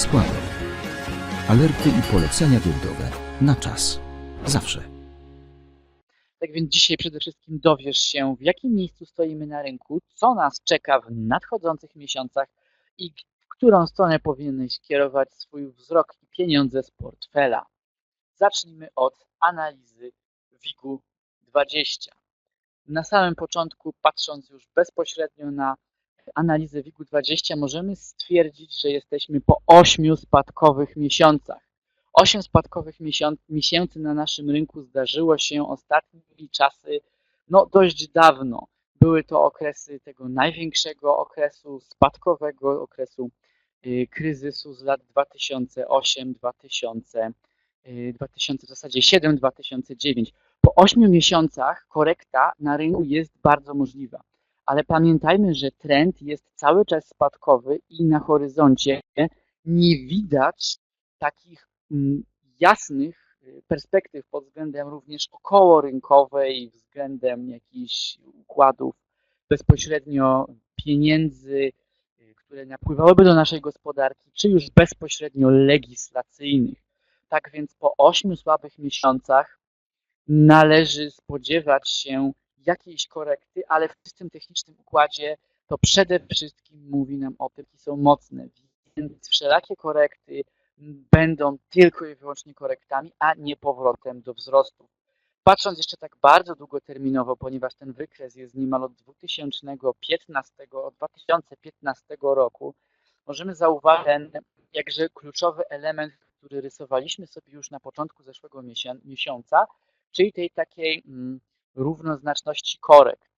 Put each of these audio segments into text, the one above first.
składek. Alerty i polecenia giełdowe na czas. Zawsze. Tak więc dzisiaj przede wszystkim dowiesz się, w jakim miejscu stoimy na rynku, co nas czeka w nadchodzących miesiącach i w którą stronę powinieneś kierować swój wzrok i pieniądze z portfela. Zacznijmy od analizy WIG-u 20. Na samym początku, patrząc już bezpośrednio na analizę WIG-u 20, możemy stwierdzić, że jesteśmy po 8 spadkowych miesiącach. 8 spadkowych miesięcy na naszym rynku zdarzyło się ostatnimi czasy no dość dawno. Były to okresy tego największego okresu spadkowego, okresu y, kryzysu z lat 2008, 2000, y, 2000 w zasadzie 7, 2009. Po 8 miesiącach korekta na rynku jest bardzo możliwa. Ale pamiętajmy, że trend jest cały czas spadkowy i na horyzoncie nie widać takich mm, jasnych y, perspektyw pod względem również okołorynkowej, względem jakichś układów bezpośrednio pieniędzy, y, które napływałyby do naszej gospodarki, czy już bezpośrednio legislacyjnych. Tak więc po ośmiu słabych miesiącach należy spodziewać się jakiejś korekty, ale w czystym technicznym układzie to przede wszystkim mówi nam o tym, jakie są mocne, więc wszelakie korekty będą tylko i wyłącznie korektami, a nie powrotem do wzrostu. Patrząc jeszcze tak bardzo długoterminowo, ponieważ ten wykres jest niemal od 2015, od 2015 roku, możemy zauważyć ten jakże kluczowy element, który rysowaliśmy sobie już na początku zeszłego miesiąca, czyli tej takiej mm, równoznaczności korekt.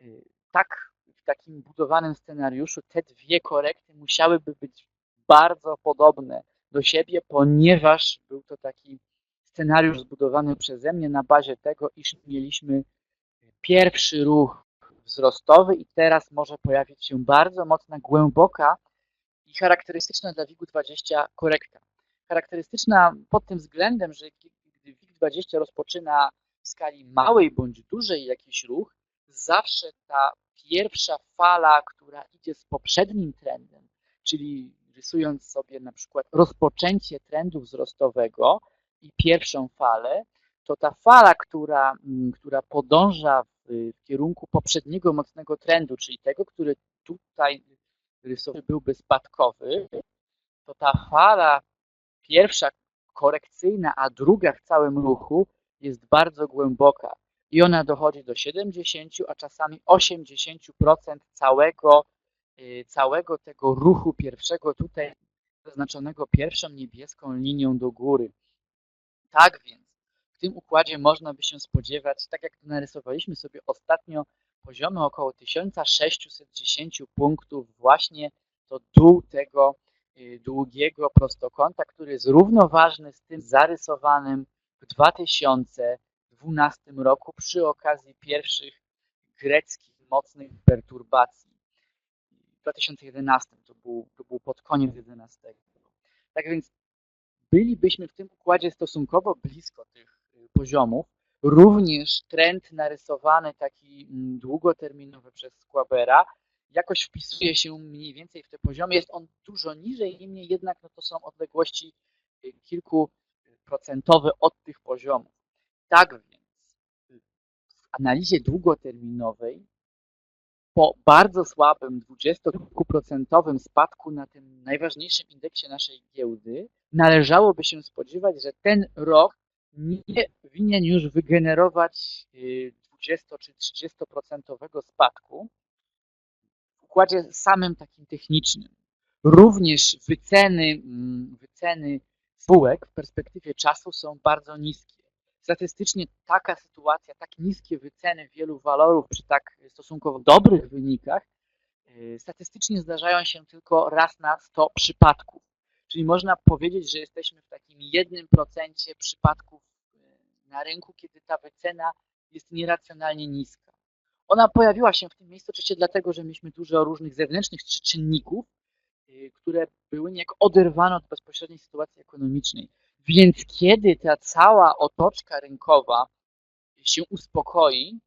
Y, Tak, w takim budowanym scenariuszu te dwie korekty musiałyby być bardzo podobne do siebie, ponieważ był to taki scenariusz zbudowany przeze mnie na bazie tego, iż mieliśmy pierwszy ruch wzrostowy i teraz może pojawić się bardzo mocna, głęboka i charakterystyczna dla WIG-20 korekta. Charakterystyczna pod tym względem, że gdy WIG-20 rozpoczyna w skali małej bądź dużej jakiś ruch, zawsze ta pierwsza fala, która idzie z poprzednim trendem, czyli rysując sobie na przykład rozpoczęcie trendu wzrostowego i pierwszą falę, to ta fala, która, mm, która podąża w, kierunku poprzedniego mocnego trendu, czyli tego, który tutaj rysowany byłby spadkowy, to ta fala pierwsza korekcyjna, a druga w całym ruchu jest bardzo głęboka i ona dochodzi do 70, a czasami 80% całego Y, całego tego ruchu pierwszego tutaj zaznaczonego pierwszą niebieską linią do góry. Tak więc w tym układzie można by się spodziewać, tak jak to narysowaliśmy sobie ostatnio, poziomy około 1610 punktów, właśnie to dół tego y, długiego prostokąta, który jest równoważny z tym zarysowanym w 2012 roku przy okazji pierwszych greckich mocnych perturbacji. 2011, to był, to był pod koniec 11. Tak więc bylibyśmy w tym układzie stosunkowo blisko tych y, poziomów. Również trend narysowany taki mm, długoterminowy przez Squabera jakoś wpisuje się mniej więcej w te poziomy. Jest on dużo niżej, niemniej jednak no to są odległości y, kilkuprocentowe od tych poziomów. Tak więc w analizie długoterminowej po bardzo słabym 20% spadku na tym najważniejszym indeksie naszej giełdy, należałoby się spodziewać, że ten rok nie winien już wygenerować 20 y, czy 30% spadku w układzie samym takim technicznym. Również wyceny, mm, wyceny spółek w perspektywie czasu są bardzo niskie statystycznie taka sytuacja, tak niskie wyceny wielu walorów przy tak stosunkowo dobrych wynikach, y, statystycznie zdarzają się tylko raz na 100 przypadków. Czyli można powiedzieć, że jesteśmy w takim jednym procencie przypadków y, na rynku, kiedy ta wycena jest nieracjonalnie niska. Ona pojawiła się w tym miejscu oczywiście dlatego, że mieliśmy dużo różnych zewnętrznych czynników, które były niejako oderwane od bezpośredniej sytuacji ekonomicznej. Więc kiedy ta cała otoczka rynkowa się uspokoi,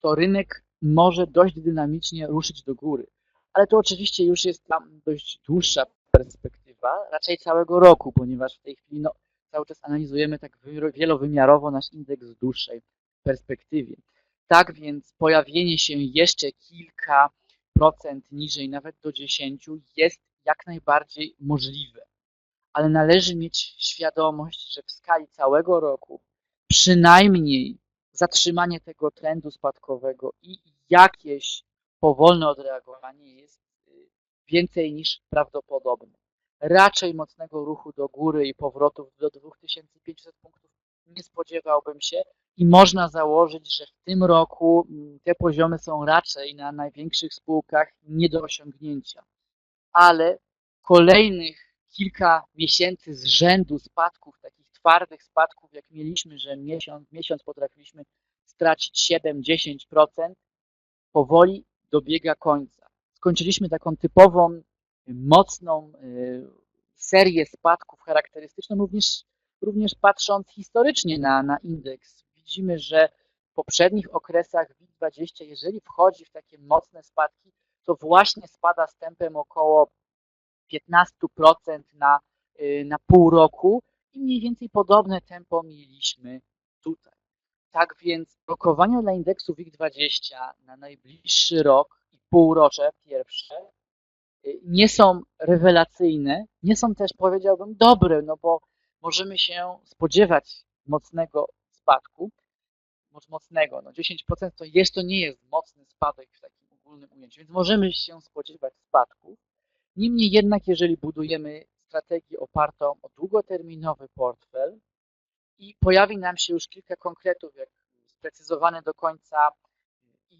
to rynek może dość dynamicznie ruszyć do góry. Ale to oczywiście już jest tam dość dłuższa perspektywa. raczej całego roku, ponieważ w tej chwili no, cały czas analizujemy tak wy- wielowymiarowo nasz indeks w dłuższej perspektywie. Tak więc pojawienie się jeszcze kilka niżej, nawet do 10, jest jak najbardziej możliwe. Ale należy mieć świadomość, że w skali całego roku przynajmniej zatrzymanie tego trendu spadkowego i jakieś powolne odreagowanie jest y, więcej niż prawdopodobne. Raczej mocnego ruchu do góry i powrotów do 2500 punktów nie spodziewałbym się i można założyć, że w tym roku mm, te poziomy są raczej na największych spółkach nie do osiągnięcia. Ale kolejnych kilka miesięcy z rzędu spadków, takich twardych spadków, jak mieliśmy, że miesiąc, miesiąc potrafiliśmy stracić 7-10%, powoli dobiega końca. Skończyliśmy taką typową, mocną y, serię spadków charakterystyczną, również, również patrząc historycznie na, na indeks. Widzimy, że w poprzednich okresach WIG20, jeżeli wchodzi w takie mocne spadki, to właśnie spada z tempem około 15% na, y, na pół roku i mniej więcej podobne tempo mieliśmy tutaj. Tak więc rokowania dla indeksu WIG20 na najbliższy rok i półrocze pierwsze y, nie są rewelacyjne, nie są też powiedziałbym dobre, no bo możemy się spodziewać mocnego spadku, mocnego, no 10% to to nie jest mocny spadek w takim ogólnym ujęciu, więc możemy się spodziewać spadków. Niemniej jednak, jeżeli budujemy strategię opartą o długoterminowy portfel i pojawi nam się już kilka konkretów, jak sprecyzowany do końca i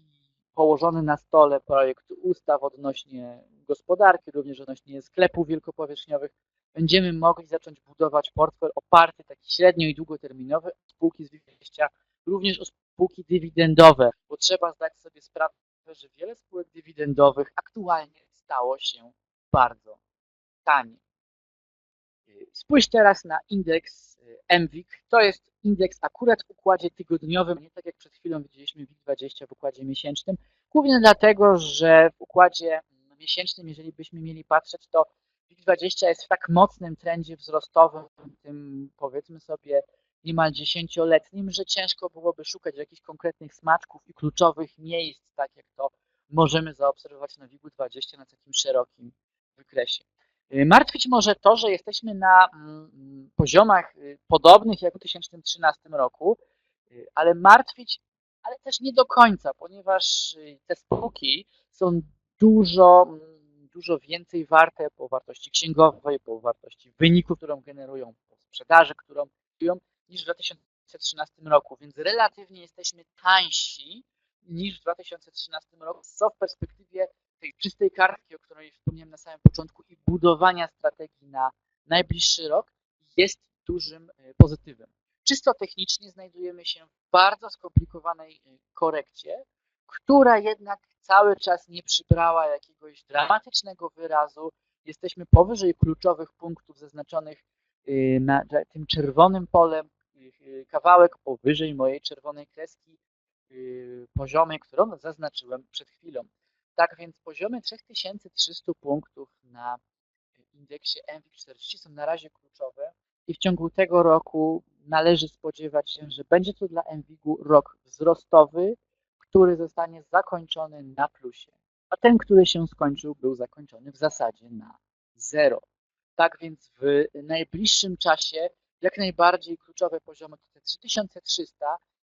położony na stole projekt ustaw odnośnie gospodarki, również odnośnie sklepów wielkopowierzchniowych, będziemy mogli zacząć budować portfel oparty taki średnio i długoterminowy spółki z WIG20, również o spółki dywidendowe, bo trzeba zdać sobie sprawę, że wiele spółek dywidendowych aktualnie stało się bardzo tanie. Spójrz teraz na indeks MWIG. To jest indeks akurat w układzie tygodniowym, nie tak jak przed chwilą widzieliśmy WIG20 w układzie miesięcznym. Głównie dlatego, że w układzie miesięcznym, jeżeli byśmy mieli patrzeć, to WIG20 jest w tak mocnym trendzie wzrostowym, tym powiedzmy sobie niemal dziesięcioletnim, że ciężko byłoby szukać jakichś konkretnych smaczków i kluczowych miejsc, tak jak to możemy zaobserwować na WIG20 na takim szerokim wykresie. Y, Martwić może to, że jesteśmy na mm, poziomach y, podobnych jak w 2013 roku, y, ale martwić, ale też nie do końca, ponieważ te spółki są dużo, mm, dużo więcej warte po wartości księgowej, po wartości wyniku, którą generują, po sprzedaży, którą generują, niż w 2013 roku, więc relatywnie jesteśmy tańsi niż w 2013 roku, co w perspektywie tej czystej kartki, o której wspomniałem na samym początku i budowania strategii na najbliższy rok jest dużym e, pozytywem. Czysto technicznie znajdujemy się w bardzo skomplikowanej e, korekcie, która jednak cały czas nie przybrała jakiegoś dramatycznego wyrazu. Jesteśmy powyżej kluczowych punktów zaznaczonych na tym czerwonym polem, kawałek powyżej mojej czerwonej kreski, poziomie, którą zaznaczyłem przed chwilą. Tak więc poziomy 3300 punktów na indeksie MWIG40 są na razie kluczowe i w ciągu tego roku należy spodziewać się, że będzie to dla MWIG-u rok wzrostowy, który zostanie zakończony na plusie. A ten, który się skończył, był zakończony w zasadzie na zero. Tak więc w najbliższym czasie jak najbardziej kluczowe poziomy to te 3300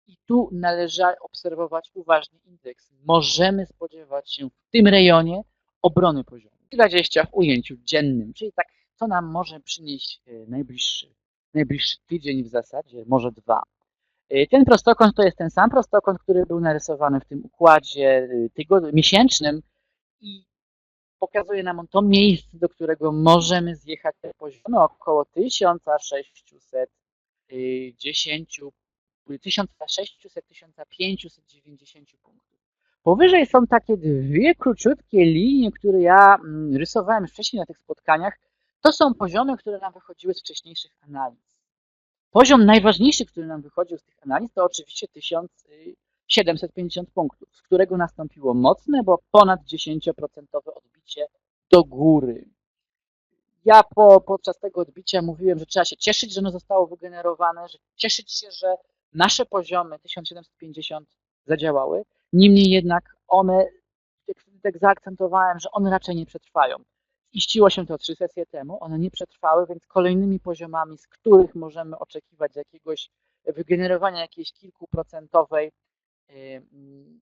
i tu należy obserwować uważnie indeks. Możemy spodziewać się w tym rejonie obrony poziomu. 20 w ujęciu dziennym, czyli tak, co nam może przynieść e, najbliższy, najbliższy tydzień w zasadzie, może dwa. E, Ten prostokąt to jest ten sam prostokąt, który był narysowany w tym układzie e, tygod- miesięcznym i pokazuje nam on to miejsce, do którego możemy zjechać te poziomy około 1610 1600-1590 punktów. Powyżej są takie dwie króciutkie linie, które ja mm, rysowałem wcześniej na tych spotkaniach. To są poziomy, które nam wychodziły z wcześniejszych analiz. Poziom najważniejszy, który nam wychodził z tych analiz, to oczywiście 1750 punktów, z którego nastąpiło mocne, bo ponad 10% odbicie do góry. Ja po, podczas tego odbicia mówiłem, że trzeba się cieszyć, że ono zostało wygenerowane, że cieszyć się, że nasze poziomy 1750 zadziałały. Niemniej jednak one, tak zaakcentowałem, że one raczej nie przetrwają. Iściło się to trzy sesje temu, one nie przetrwały, więc kolejnymi poziomami, z których możemy oczekiwać jakiegoś wygenerowania jakiejś kilkuprocentowej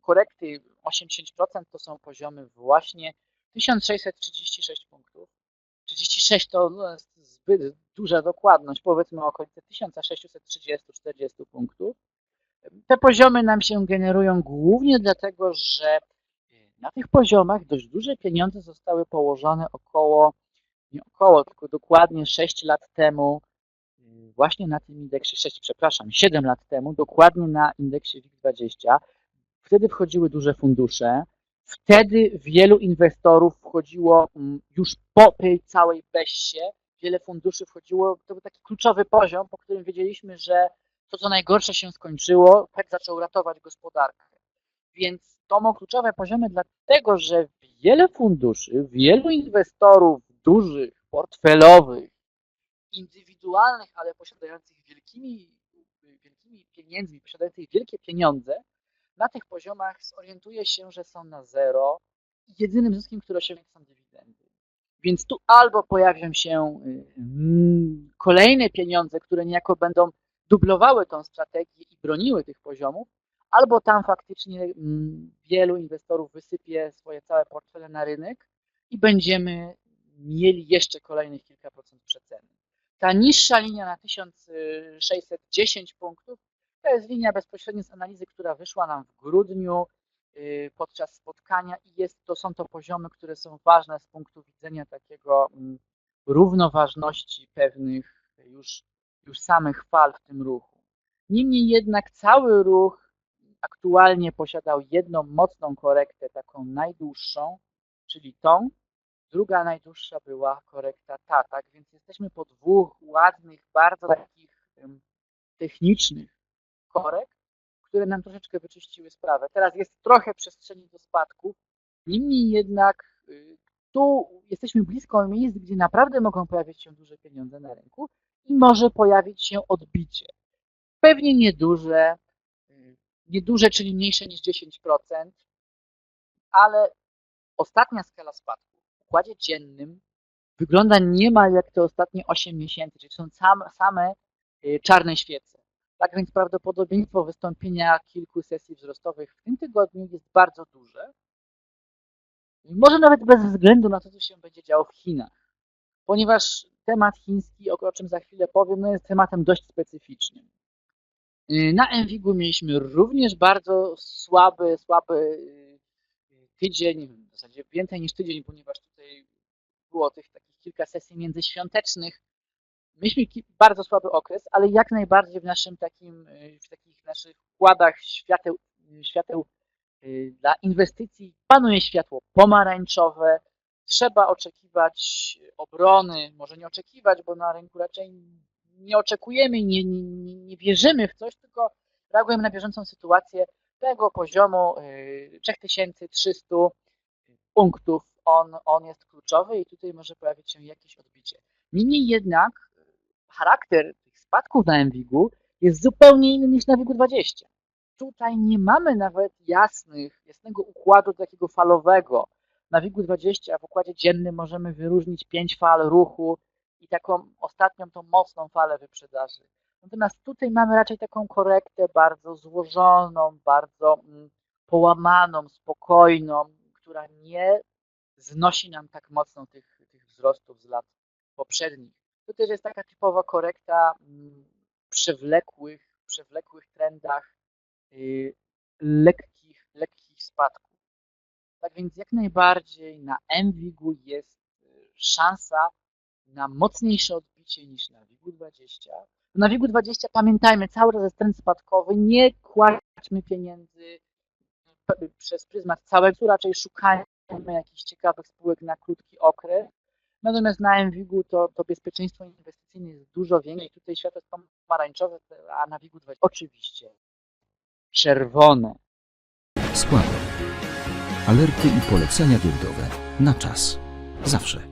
korekty 80% to są poziomy właśnie 1636 punktów. 36 to no, zbyt duża dokładność, powiedzmy okolice 1630-40 punktów. Te poziomy nam się generują głównie dlatego, że na tych poziomach dość duże pieniądze zostały położone około, nie około, tylko dokładnie 6 lat temu, właśnie na tym indeksie, 6, przepraszam, 7 lat temu, dokładnie na indeksie WIG20. Wtedy wchodziły duże fundusze, wtedy wielu inwestorów wchodziło mm, już po tej całej beście, wiele funduszy wchodziło, to był taki kluczowy poziom, po którym wiedzieliśmy, że to co najgorsze się skończyło, Fed zaczął ratować gospodarkę. Więc to są kluczowe poziomy dlatego, że wiele funduszy, wielu inwestorów dużych, portfelowych, indywidualnych, ale posiadających wielkimi, wielkimi pieniędzmi, posiadających wielkie pieniądze, na tych poziomach zorientuje się, że są na zero i jedynym zyskiem, który osiągnie są dywidendy. Więc tu albo pojawią się mm, kolejne pieniądze, które niejako będą dublowały tą strategię i broniły tych poziomów, albo tam faktycznie mm, wielu inwestorów wysypie swoje całe portfele na rynek i będziemy mieli jeszcze kolejnych kilka procent przeceny. Ta niższa linia na 1610 punktów to jest linia bezpośrednio z analizy, która wyszła nam w grudniu y, podczas spotkania i jest, to są to poziomy, które są ważne z punktu widzenia takiego mm, równoważności pewnych już, już samych fal w tym ruchu. Niemniej jednak cały ruch aktualnie posiadał jedną mocną korektę, taką najdłuższą, czyli tą. Druga najdłuższa była korekta ta, tak więc jesteśmy po dwóch ładnych, bardzo takich technicznych korekt, które nam troszeczkę wyczyściły sprawę. Teraz jest trochę przestrzeni do spadku, niemniej jednak y, tu jesteśmy blisko miejsc, gdzie naprawdę mogą pojawić się duże pieniądze na rynku i może pojawić się odbicie. Pewnie nieduże, y, nieduże, czyli mniejsze niż 10%, ale ostatnia skala spadku w układzie dziennym wygląda niemal jak te ostatnie 8 miesięcy, czyli są same, same y, czarne świece. Tak więc prawdopodobieństwo wystąpienia kilku sesji wzrostowych w tym tygodniu jest bardzo duże. Może nawet bez względu na to, co się będzie działo w Chinach. Ponieważ temat chiński, o czym za chwilę powiem, no jest tematem dość specyficznym. Na Envigu mieliśmy również bardzo słaby, słaby tydzień, w zasadzie więcej niż tydzień, ponieważ tutaj było tych takich kilka sesji międzyświątecznych, Mieliśmy bardzo słaby okres, ale jak najbardziej w naszym takim, w takich naszych układach świateł, świateł dla inwestycji panuje światło pomarańczowe. Trzeba oczekiwać obrony, może nie oczekiwać, bo na rynku raczej nie oczekujemy, nie, nie, nie wierzymy w coś, tylko reagujemy na bieżącą sytuację tego poziomu 3300 punktów. On, on jest kluczowy i tutaj może pojawić się jakieś odbicie. Niemniej jednak charakter tych spadków na MWIG-u jest zupełnie inny niż na WIG-20. Tutaj nie mamy nawet jasnych, jasnego układu takiego falowego. Na WIG-20 w układzie dziennym możemy wyróżnić pięć fal ruchu i taką ostatnią, tą mocną falę wyprzedaży. Natomiast tutaj mamy raczej taką korektę bardzo złożoną, bardzo mm, połamaną, spokojną, która nie znosi nam tak mocno tych, tych wzrostów z lat poprzednich. To też jest taka typowa korekta mm, przewlekłych, przewlekłych trendach y, lekkich, lekkich spadków. Tak więc jak najbardziej na MWIG-u jest y, szansa na mocniejsze odbicie niż na WIG-20. Na WIG-20 pamiętajmy, cały czas jest trend spadkowy, nie kładźmy pieniędzy przez pryzmat całego, raczej szukajmy jakichś ciekawych spółek na krótki okres, Natomiast na MWIG-u to, to bezpieczeństwo inwestycyjne jest dużo większe i tutaj światło jest pomarańczowe, a na WIG-u 20 oczywiście czerwone. Składek. Alerty i polecenia giełdowe. Na czas. Zawsze.